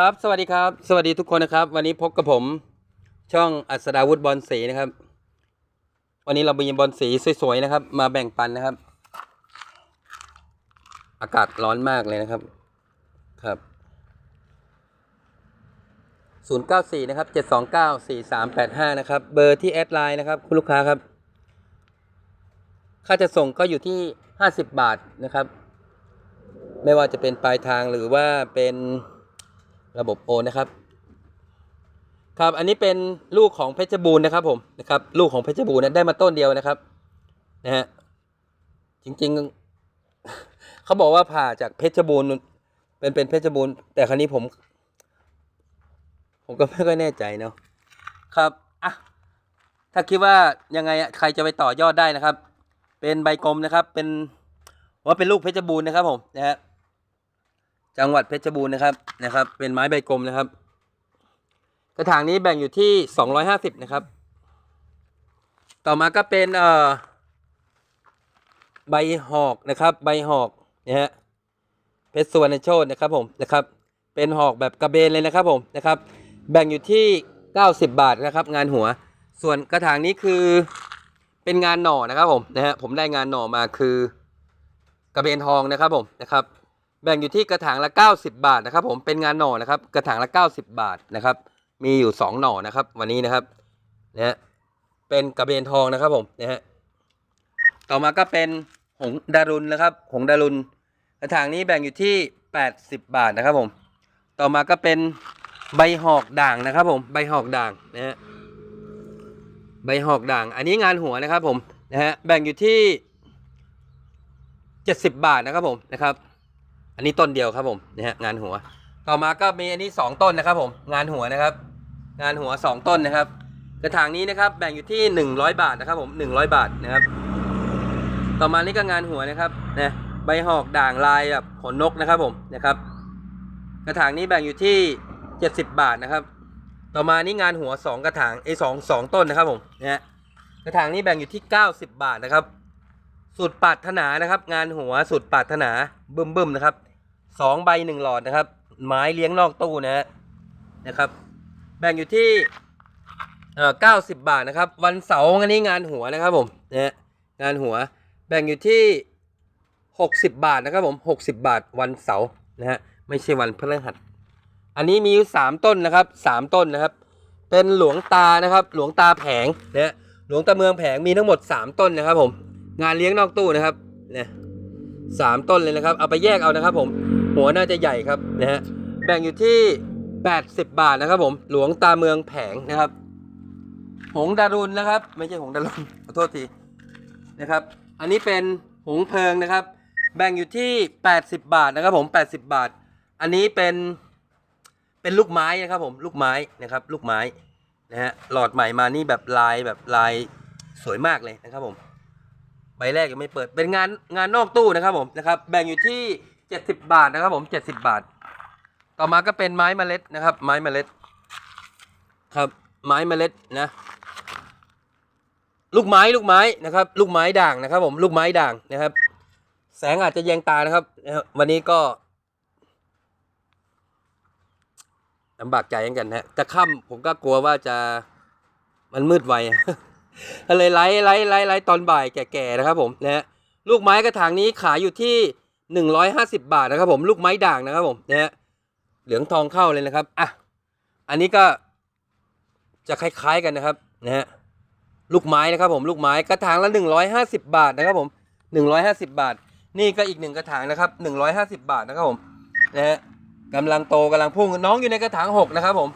ครับสวัสดีครับ สวัสดีทุกคนนะครับ วันนี้พบกับผมช่องอัศดาวุฒิบอลสีนะครับ วันนี้เรามีบอลสีสวยๆนะครับ มาแบ่งปันนะครับ อากาศร้อนมากเลยนะครับครับ094นะครับ729 4385นะครับเบอร์ที่แอดไลน์นะครับ คุณลูกค้าครับ ค่าจะส่งก็อยู่ที่ 50 บาทนะครับ ไม่ว่าจะเป็นปลายทางหรือว่าเป็น ระบบโอนนะครับ ครับอันนี้เป็นลูกของเพชรบูรณ์นะครับผมนะครับ ลูกของเพชรบูรณ์นะได้มาต้นเดียวนะครับนะฮะจริงๆเขาบอกว่าผ่าจากเพชรบูรณ์เป็นเป็นเพชรบูรณ์แต่ครั้นี้ผม ผมก็ไม่ค่อยแน่ใจเนาะครับอะถ้าคิดว่ายังไงใครจะไปต่อยอดได้นะครับ เป็นใบกลมนะครับ เป็นว่าเป็นลูกเพชรบูรณ์นะครับผมนะฮะ จังหวัดเพชรบูรณ์นะครับนะครับ เป็นไม้ใบกลมนะครับ กระถางนี้แบ่งอยู่ที่สองร้อยห้าสิบนะครับ ต่อมาก็เป็นเอ่อใบหอกนะครับ ใบหอกนะฮะเพชรสุวรรณโชตนะครับผมนะครับ เป็นหอกแบบกระเบนเลยนะครับผมนะครับ แบ่งอยู่ที่เก้าสิบบาทนะครับ งานหัว ส่วนกระถางนี้คือเป็นงานหน่อนะครับผมนะฮะผมได้งานหน่อมาคือกระเบนทองนะครับผมนะครับ แบ่งอยู่ที่กระถางละ 90 บาทนะครับผมเป็นงานหน่อนะครับ กระถางละ 90 บาทนะครับ มีอยู่ 2 หน่อนะครับ วันนี้นะครับนะฮะเป็นกระเบนทองนะครับผมนะฮะต่อมาก็เป็นหงดารุนนะครับหงดารุนกระถางนี้แบ่งอยู่ที่ 80 บาทนะครับผมต่อมาก็เป็นใบหอกด่างนะครับผมใบหอกด่างนะฮะใบหอกด่าง อันนี้งานหัวนะครับผมนะฮะแบ่งอยู่ที่ 70 บาทนะครับผมนะครับ อันนี้ต้นเดียวครับผมนะฮะงานหัว ต่อมาก็มีอันนี้ 2 ต้นนะครับผมงานหัวนะครับ งานหัว 2 ต้นนะครับ กระถางนี้นะครับแบ่งอยู่ที่ 100 บาทนะครับผม100 บาทนะครับ ต่อมานี่ก็งานหัวนะครับนะใบหอกด่างลายแบบขนนกนะครับผมนะครับ กระถางนี้แบ่งอยู่ที่ 70 บาทนะครับ ต่อมานี่งานหัว 2 กระถางไอ้สองสองต้นนะครับผมนะฮะกระถางนี้แบ่งอยู่ที่ 90 บาทนะครับสุดปรารถนานะครับ งานหัวสุดปรารถนาบึ้มบึ้มๆนะครับ สองใบหนึ่งหลอดนะครับ ไม้เลี้ยงนอกตู้นะฮะนะครับ แบ่งอยู่ที่เก้าสิบบาทนะครับ วันเสาร์อันนี้งานหัวนะครับผมนะงานหัว แบ่งอยู่ที่หกสิบบาทนะครับผมหกสิบบาทวันเสาร์นะฮะไม่ใช่วันพฤหัส อันนี้มีอยู่สามต้นนะครับสามต้นนะครับ เป็นหลวงตานะครับ หลวงตาแผงนะฮะหลวงตาเมืองแผงมีทั้งหมดสามต้นนะครับผมงานเลี้ยงนอกตู้นะครับเนี่ยสามต้นเลยนะครับ เอาไปแยกเอานะครับผม หัวน่าจะใหญ่ครับนะฮะแบ่งอยู่ที่ 80 บาทนะครับผมหลวงตาเมืองแผงนะครับ หงดารุณนะครับ ไม่ใช่หงดารุณขอโทษทีนะครับ อันนี้เป็นหงเพลิงนะครับ แบ่งอยู่ที่ 80 บาทนะครับผม 80 บาท อันนี้เป็นเป็นลูกไม้นะครับผมลูกไม้นะครับ ลูกไม้นะฮะหลอดใหม่มานี่แบบลายแบบลายสวยมากเลยนะครับผมใบแรกยังไม่เปิดเป็นงานงานนอกตู้นะครับผมนะครับ แบ่งอยู่ที่ 70บบาทนะครับ ผม70บบาท ต่อมาก็เป็นไม้เมล็ดนะครับ ไม้เมล็ด ครับ ไม้เมล็ดนะ ลูกไม้ลูกไม้นะครับ ลูกไม้ด่างนะครับ ผมลูกไม้ด่างนะครับ แสงอาจจะแยงตานะครับ วันนี้ก็ลำบากใจเหมือนกันนะจะค่ำผมก็กลัวว่าจะมันมืดไวก็เลยไล่ไล่ไล่ไล่ตอนบ่ายแก่ๆนะครับผมนะฮะลูกไม้กระถางนี้ขายอยู่ที่ หนึ่งร้อยห้าสิบาทนะครับผมลูกไม้ด่างนะครับผมนะฮะเหลืองทองเข้าเลยนะครับอะอันนี้ก็จะคล้ายๆกันนะครับนะฮะลูกไม้นะครับผมลูกไม้กระถางละหนึ่งร้อยห้าสิบาทนะครับผมหนึ่งร้อยห้าสิบาท นี่ก็อีกหนึ่งกระถางนะครับหนึ่งร้อยห้าสิบาทนะครับผมนะฮะกำลังโตกำลังพุ่งน้องอยู่ในกระถางหกนะครับผม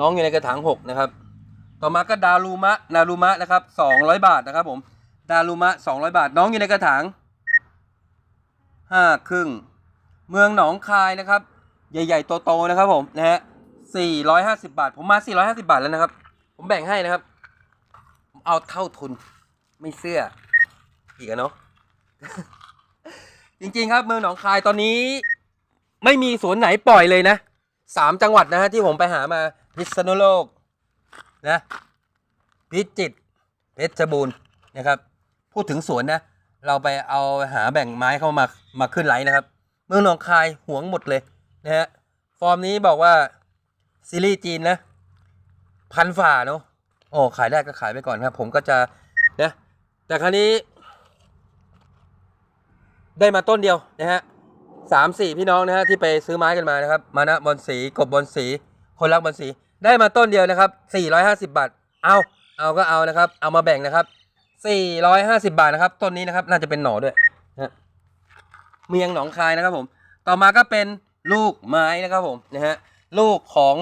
น้องอยู่ในกระถางหกนะครับ ต่อมาก็ดารูมะนารูมะนะครับสองร้อยบาทนะครับผมดารูมะสองร้อยบาท น้องอยู่ในกระถาง ห้าครึ่ง เมืองหนองคายนะครับ ใหญ่ๆโตๆนะครับผมนะฮะสี่ร้อยห้าสิบาท ผมมาสี่ร้อยห้าสิบาทแล้วนะครับ ผมแบ่งให้นะครับผมเอาเท่าทุนไม่เสื้ออีกอะเนาะจริงๆครับ เมืองหนองคายตอนนี้ ไม่มีสวนไหนปล่อยเลยนะสามจังหวัดนะฮะที่ผมไปหามาพิษณุโลกนะพิจิตรเพชรบูรณ์นะครับ พูดถึงสวนนะ เราไปเอาหาแบ่งไม้เข้ามามาขึ้นไลน์นะครับ เมืองหนองคายหวงหมดเลยนะฮะฟอร์มนี้บอกว่าซีรีส์จีนนะพันฝ่าเนาะโอ้ขายได้ก็ขายไปก่อนครับ ผมก็จะนะแต่ครั้นี้ ได้มาต้นเดียวนะฮะสามสี่พี่น้องนะฮะที่ไปซื้อไม้กันมานะครับ มานะบอลสีกบบอลสี คนรักบอลสี ได้มาต้นเดียวนะครับสี่ร้อยห้าสิบาทเอาเอาก็เอานะครับ เอามาแบ่งนะครับ สี่ร้อยห้าสิบาทนะครับต้นนี้นะครับน่าจะเป็นหน่อด้วยนะเมียงหนองคายนะครับผม ต่อมาก็เป็นลูกไม้นะครับผมนะฮะลูกของ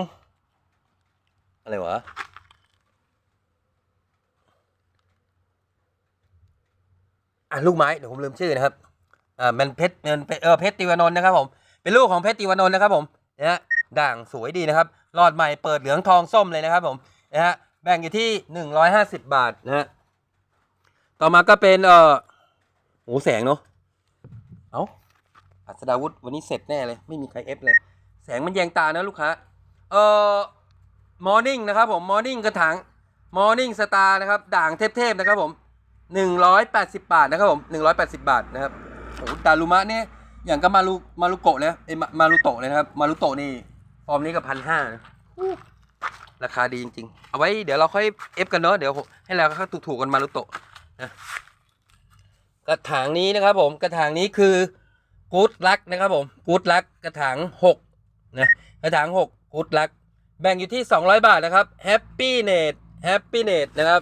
อะไรวะอะลูกไม้เดี๋ยวผมลืมชื่อนะครับอ่ามันเพชรมันเป็นเออเพชรติวานนท์นะครับผมเป็นลูกของเพชรติวานนท์นะครับผมนะฮะด่างสวยดีนะครับหลอดใหม่เปิดเหลืองทองส้มเลยนะครับผมนะฮะแบ่งอยู่ที่หนึ่งร้อยห้าสิบบาทนะฮะ ต่อมาก็เป็นเอ่อโหแสงเนาะเอ้าอัศดาวุธวันนี้เสร็จแน่เลย ไม่มีใครเอฟเลย แสงมันแยงตานะลูกค้าเอ่อมอร์นิ่งนะครับผมมอร์นิ่งกระถางมอร์นิ่งสตาร์นะครับ ด่างเทพๆนะครับผมหนึ่งร้อยแปดสิบบาทนะครับผมหนึ่งร้อยแปดสิบาทนะครับโอ้โหดารุมะเนี่ยอย่างกับมารุมารุโกะเลยนะเอ้ยมามารุโตะเลยนะครับ มารุโตะนี่ฟอร์มนี้ก็พันห้านะราคาดีจริงๆ เอาไว้เดี๋ยวเราค่อยเอฟกันเนาะเดี๋ยวให้เราค่าถูกๆกันมารุโตะนะ กระถางนี้นะครับผมกระถางนี้คือกู๊ดลักนะครับผมกู๊ดลักกระถางหกนะกระถางหกกูดลักแบ่งอยู่ที่สองร้อยบาทนะครับแฮปปี้เนตแฮปปี้เนตนะครับ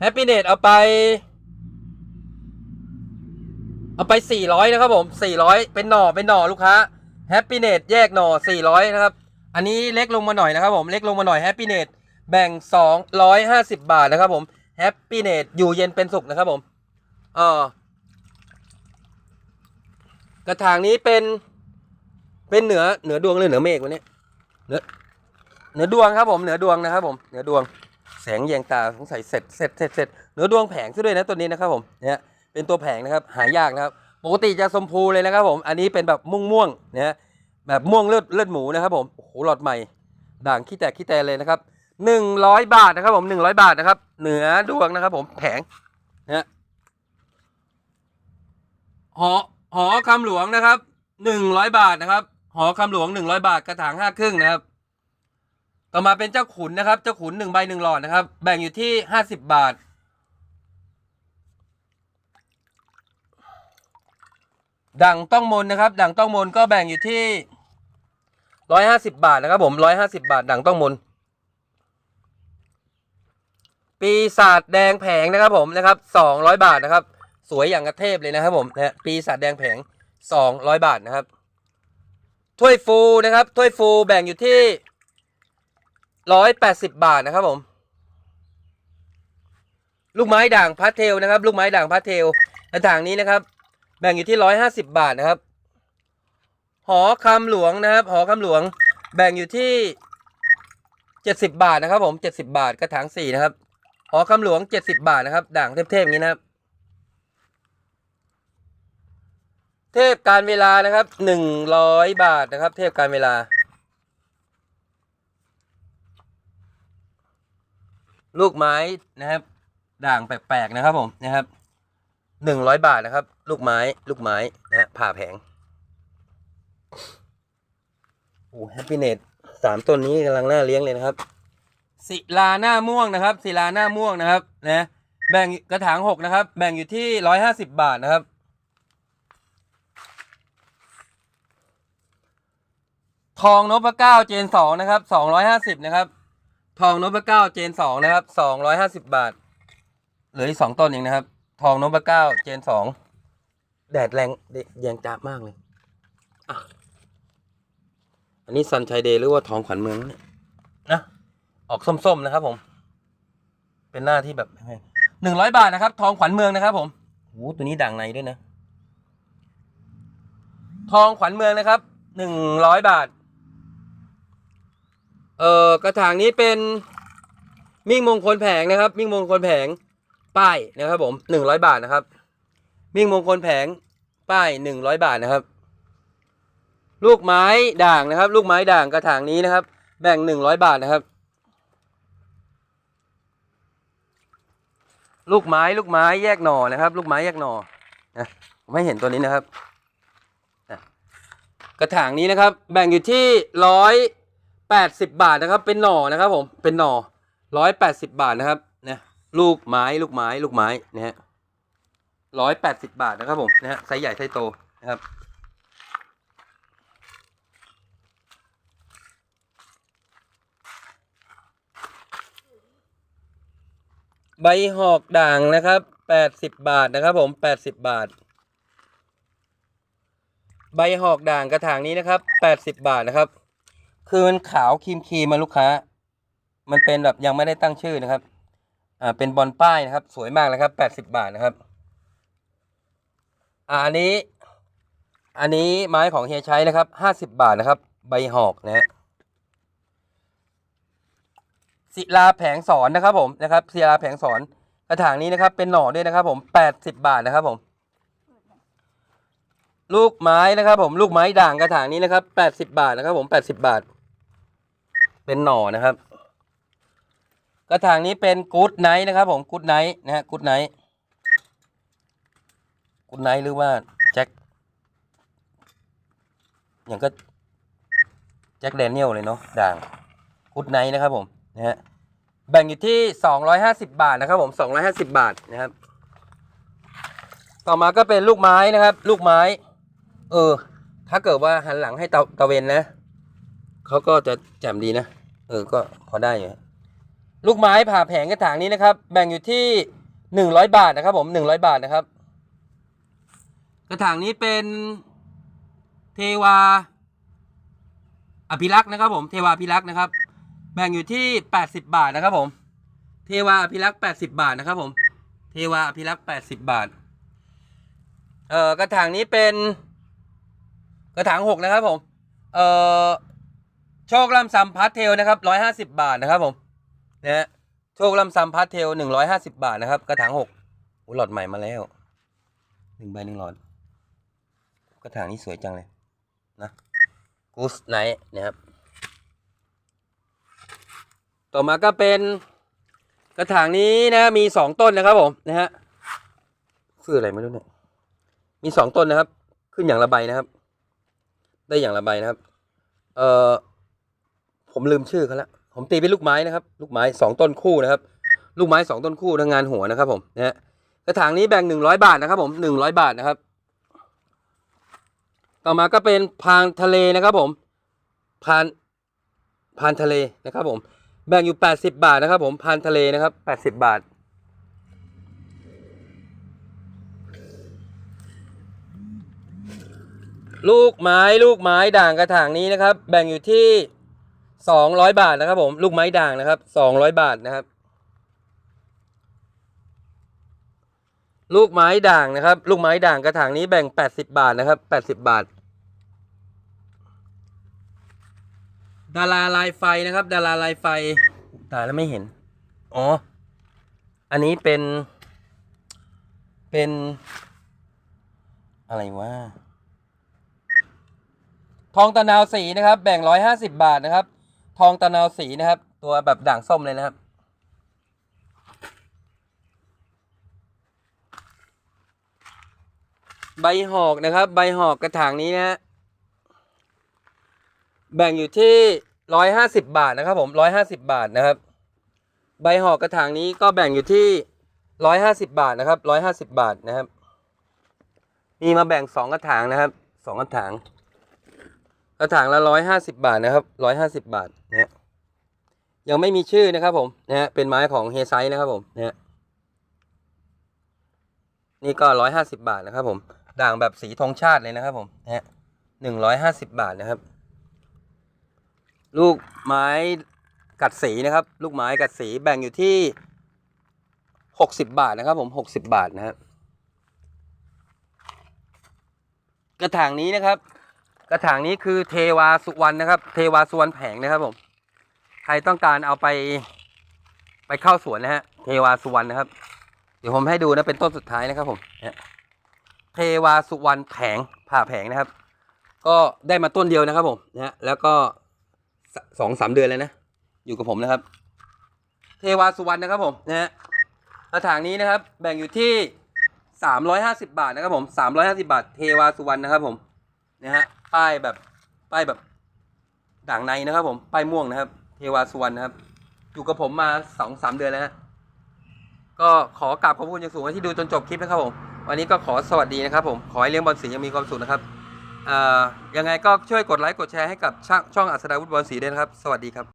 แฮปปี้เนตเอาไป เอาไป 400 นะครับผม 400 เป็นหน่อเป็นหน่อลูกค้า Happy n e t แยกหน่อ 400 นะครับ อันนี้เล็กลงมาหน่อยนะครับผม เล็กลงมาหน่อย Happy n e t แบ่ง 250 บาทนะครับผม Happy n e t อยู่เย็นเป็นสุขนะครับผมเออกระถางนี้เป็นเป็นเหนือเหนือดวงหรือเหนือเมฆวันนี้เหนือเหนือดวงครับผมเหนือดวงนะครับผมเหนือดวงแสงแยงตาสงสัยเสร็จเสร็จเสร็จเสร็จเหนือดวงแผงซะด้วยนะตัวนี้นะครับผมเนี่ยเป็นตัวแผงนะครับหายากนะครับปกติจะชมพูเลยนะครับผมอันนี้เป็นแบบม่วงม่วงนะฮะแบบม่วงเลือดเลือดหมูนะครับผมโอ้โหหลอดใหม่ด่างขี้แตกขี้แตนเลยนะครับ หนึ่งร้อยบาทนะครับผมหนึ่งร้อยบาทนะครับ เหนือดวงนะครับผมแผงนะหอหอคำหลวงนะครับหนึ่งร้อยบาทนะครับ หอคำหลวงหนึ่งร้อยบาทกระถางห้าครึ่งนะครับ ต่อมาเป็นเจ้าขุนนะครับ เจ้าขุนหนึ่งใบหนึ่งหลอดนะครับ แบ่งอยู่ที่ห้าสิบบาทดังต้องมนนะครับ ดังต้องมนก็แบ่งอยู่ที่ร้อยห้าสิบาทนะครับผมร้อยห้าสิบาท ดังต้องมน ปีศาจแดงแผงนะครับผมนะครับสองร้อยบาทนะครับ สวยอย่างกระเทพเลยนะครับผมนะปีศาจแดงแผงสองร้อยบาทนะครับถ้วยฟูนะครับถ้วยฟูแบ่งอยู่ที่ร้อยแปดสิบบาทนะครับผม ลูกไม้ด่างพาเทลนะครับ ลูกไม้ด่างพาเทลกระถางนี้นะครับ แบ่งอยู่ที่ร้อยห้าสิบบาทนะครับ หอคำหลวงนะครับ หอคำหลวง แบ่งอยู่ที่เจ็ดสิบบาทนะครับ ผมเจ็ดสิบาทกระถางสี่นะครับ หอคำหลวงเจ็ดสิบบาทนะครับ ด่างเทพๆอย่างนี้นะครับ เทพการเวลานะครับหนึ่งร้อยบาทนะครับ เทพการเวลา ลูกไม้นะครับ ด่างแปลกๆนะครับผมนะครับหนึ่งร้อยบาทนะครับ ลูกไม้ลูกไม้นะฮะผ่าแผงโอ้แฮปปี้เนตสามต้นนี้กำลังน่าเลี้ยงเลยนะครับ ศิลาหน้าม่วงนะครับ ศิลาหน้าม่วงนะครับนะแบ่งกระถางหกนะครับ แบ่งอยู่ที่ร้อยห้าสิบบาทนะครับ ทองนพเก้าเจนสองนะครับสองร้อยห้าสิบนะครับ ทองนพเก้าเจนสองนะครับสองร้อยห้าสิบบาทเหลืออีกสองต้นเองนะครับ ทองนพเก้าเจนสองแดดแรงเดแยงจ้ามากเลยอะอันนี้ซันชัยเดย์หรือว่าทองขวัญเมืองเนี่ยนะ ออกส้มๆนะครับผม เป็นหน้าที่แบบหนึ่งร้อยบาทนะครับ ทองขวัญเมืองนะครับ ผมโอ้ตัวนี้ด่างในด้วยนะ ทองขวัญเมืองนะครับหนึ่งร้อยบาท เอ่อกระถางนี้เป็นมิ่งมงคลแผงนะครับ มิ่งมงคลแผงป้ายนะครับผมหนึ่งร้อยบาทนะครับ มิ่งมงคลแผงป้ายหนึ่งร้อยบาทนะครับ ลูกไม้ด่างนะครับ ลูกไม้ด่างกระถางนี้นะครับ แบ่งหนึ่งร้อยบาทนะครับ ลูกไม้ลูกไม้แยกหน่อนะครับ ลูกไม้แยกหน่อนะผมให้เห็นตัวนี้นะครับนะกระถางนี้นะครับ แบ่งอยู่ที่ร้อยแปดสิบบาทนะครับ เป็นหน่อนะครับผมเป็นหน่อร้อยแปดสิบบาทนะครับนะลูกไม้ลูกไม้ลูกไม้นะฮะร้อยแปดสิบบาทนะครับผมนะฮะไซส์ใหญ่ไซส์โตนะครับ ใบหอกด่างนะครับแปดสิบบาทนะครับผมแปดสิบบาท ใบหอกด่างกระถางนี้นะครับแปดสิบบาทนะครับ คือมันขาวครีมครีมมาลูกค้า มันเป็นแบบยังไม่ได้ตั้งชื่อนะครับ อ่าเป็นบอลป้ายนะครับ สวยมากเลยครับแปดสิบบาทนะครับ อ่าอันนี้ อันนี้ไม้ของเฮียใช้นะครับห้าสิบบาทนะครับ ใบหอกนะฮะ ศิลาแผงสอนนะครับผมนะครับศิลาแผงสอนกระถางนี้นะครับ เป็นหน่อด้วยนะครับ ผมแปดสิบบาทนะครับผม ลูกไม้นะครับ ผมลูกไม้ด่างกระถางนี้นะครับแปดสิบาทนะครับ ผมแปดสิบาท เป็นหน่อนะครับ กระถางนี้เป็นกู๊ดไนท์นะครับ ผมกู๊ดไนท์นะฮะกู๊ดไนท์กู๊ดไนท์หรือว่าแจ็คอย่างก็แจ็คแดเนียลเลยเนาะด่างกู๊ดไนท์นะครับผม นะฮะแบ่งอยู่ที่สองร้อยห้าสิบาทนะครับผมสองร้อยห้าสิบาทนะครับ ต่อมาก็เป็นลูกไม้นะครับ ลูกไม้ เออ ถ้าเกิดว่าหันหลังให้ตะตะเวนนะเขาก็จะแจ่มดีนะ เออ ก็พอได้อยู่ลูกไม้ผ่าแผงกระถางนี้นะครับ แบ่งอยู่ที่หนึ่งร้อยบาทนะครับ ผมหนึ่งร้อยบาทนะครับ กระถางนี้เป็นเทวาอภิรักษ์นะครับ ผม เทวาอภิรักษ์นะครับ บ่งอยู่ที่แปดสิบาทนะครับผม เทวาอภิรักษ์แปดสิบาทนะครับผม เทวาอภิรักษ์แปดสิบาท เอ่อกระถางนี้เป็น กระถางหกนะครับผม เอ่อโชคลำซัมพาร์ทเทลนะครับร้อยห้าสิบบาทนะครับผมนะฮะโชคลำซัมพาร์ทเทลหนึ่งร้อยห้าสิบาทนะครับ กระถางหกอุยหลอดใหม่มาแล้วหนึ่งใบหนึ่งหลอด กระถางนี้สวยจังเลยนะกูสไนท์นะครับ ต่อมาก็เป็นกระถางนี้นะมีสองต้นนะครับผมนะฮะชื่ออะไรไม่รู้เนี่ยมีสองต้นนะครับ ขึ้นอย่างละใบนะครับ ได้อย่างละใบนะครับ เอ่อผมลืมชื่อเขาละผมตีเป็นลูกไม้นะครับ ลูกไม้สองต้นคู่นะครับ ลูกไม้สองต้นคู่ทั้งงานหัวนะครับผมนะฮะกระถางนี้แบ่งหนึ่งร้อยบาทนะครับผมหนึ่งร้อยบาทนะครับ ต่อมาก็เป็นพานทะเลนะครับผมพานพานทะเลนะครับผม แบ่งอยู่แปดสิบาทนะครับผมพานทะเลนะครับแปดสิบบาท ลูกไม้ลูกไม้ด่างกระถางนี้นะครับ แบ่งอยู่ที่สองร้อยบาทนะครับผมลูกไม้ด่างนะครับสองร้อยบาทนะครับ ลูกไม้ด่างนะครับ ลูกไม้ด่างกระถางนี้แบ่งแปดสิบาทนะครับแปดสิบาท ดาราลายไฟนะครับ ดาราลายไฟตายแล้วไม่เห็น อ๋อ อันนี้เป็น เป็น อะไรวะทองตะนาวสีนะครับ แบ่งร้อยห้าสิบาทนะครับ ทองตะนาวสีนะครับ ตัวแบบด่างส้มเลยนะครับ ใบหอกนะครับ ใบหอกกระถางนี้นะฮะ แบ่งอยู่ที่ร้อยห้าสิบบาทนะครับผมร้อยห้าสิบาทนะครับ ใบหอกกระถางนี้ก็แบ่งอยู่ที่ร้อยห้าสิบาทนะครับร้อยห้าสิบาทนะครับ มีมาแบ่งสองกระถางนะครับสองกระถาง กระถางละร้อยห้าสิบาทนะครับร้อยห้าสิบบาทนะยังไม่มีชื่อนะครับผมนะฮะเป็นไม้ของเฮไซนะครับผมนะฮะนี่ก็ร้อยห้าสิบาทนะครับผมด่างแบบสีธงชาติเลยนะครับผมนะฮะหนึ่งร้อยห้าสิบาทนะครับ ลูกไม้กัดสีนะครับ ลูกไม้กัดสีแบ่งอยู่ที่หกสิบบาทนะครับ ผมหกสิบบาทนะครับกระถางนี้นะครับ กระถางนี้คือเทวาสุวรรณนะครับ เทวาสุวรรณแผงนะครับผมใครต้องการเอาไป ไปเข้าสวนนะฮะเทวาสุวรรณนะครับ เดี๋ยวผมให้ดูนะเป็นต้นสุดท้ายนะครับผมเทวาสุวรรณแผงผ่าแผงนะครับ ก็ได้มาต้นเดียวนะครับผมนะฮะแล้วก็ สองสามเดือนแล้วนะ อยู่กับผมนะครับ เทวาสุวรรณนะครับผมนะฮะกระถางนี้นะครับ แบ่งอยู่ที่สามร้อยห้าสิบาทนะครับผมสามร้อยห้าสิบาท เทวาสุวรรณนะครับผมนะฮะป้ายแบบป้ายแบบด่างในนะครับ ผมป้ายม่วงนะครับ เทวาสุวรรณนะครับ อยู่กับผมมาสองสามเดือนแล้วฮะก็ขอกราบขอบคุณอย่างสูงที่ดูจนจบคลิปนะครับผม วันนี้ก็ขอสวัสดีนะครับผม ขอให้เลี้ยงบอลสียังมีความสุขนะครับ ยังไงก็ช่วยกดไลค์กดแชร์ให้กับช่องอัศดาวุฒิบอลสีแด้นครับ สวัสดีครับ